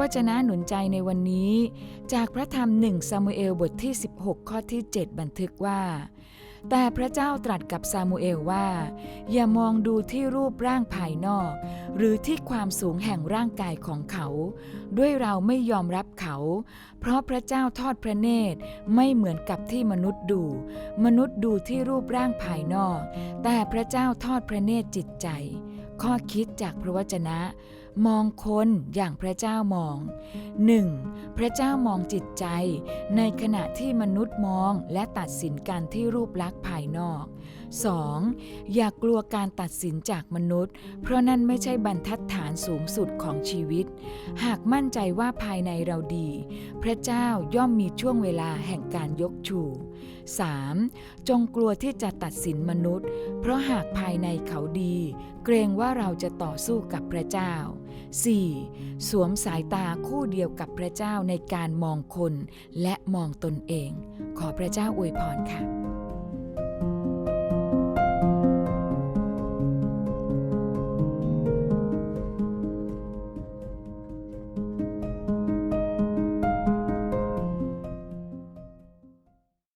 วจนะหนุนใจในวันนี้ จากพระธรรมหนึ่งซามูเอลบทที่ 16 ข้อที่ 7 บันทึกว่า แต่พระเจ้าตรัสกับซามูเอลว่า อย่ามองดูที่รูปร่างภายนอก หรือที่ความสูงแห่งร่างกายของเขา ด้วยเราไม่ยอมรับเขา เพราะพระเจ้าทอดพระเนตรไม่เหมือนกับที่มนุษย์ดู มนุษย์ดูที่รูปร่างภายนอก แต่พระเจ้าทอดพระเนตรจิตใจ ข้อคิดจากพระวจนะมองคนอย่างพระเจ้ามอง 1. พระเจ้ามองจิตใจ ในขณะที่มนุษย์มองและตัดสินกันที่รูปลักษณ์ภายนอก 2. อย่ากกลัวการตัดสินจากมนุษย์ เพราะนั่นไม่ใช่บรรทัดฐานสูงสุดของชีวิต หากมั่นใจว่าภายในเราดี พระเจ้าย่อมมีช่วงเวลาแห่งการยกชู 3. จงกลัวที่จะตัดสินมนุษย์ เพราะหากภายในเขาดี เกรงว่าเราจะต่อสู้กับพระเจ้า 4. สวมสายตาคู่เดียวกับพระเจ้าในการมองคนและมองตนเอง ขอพระเจ้าอวยพรค่ะ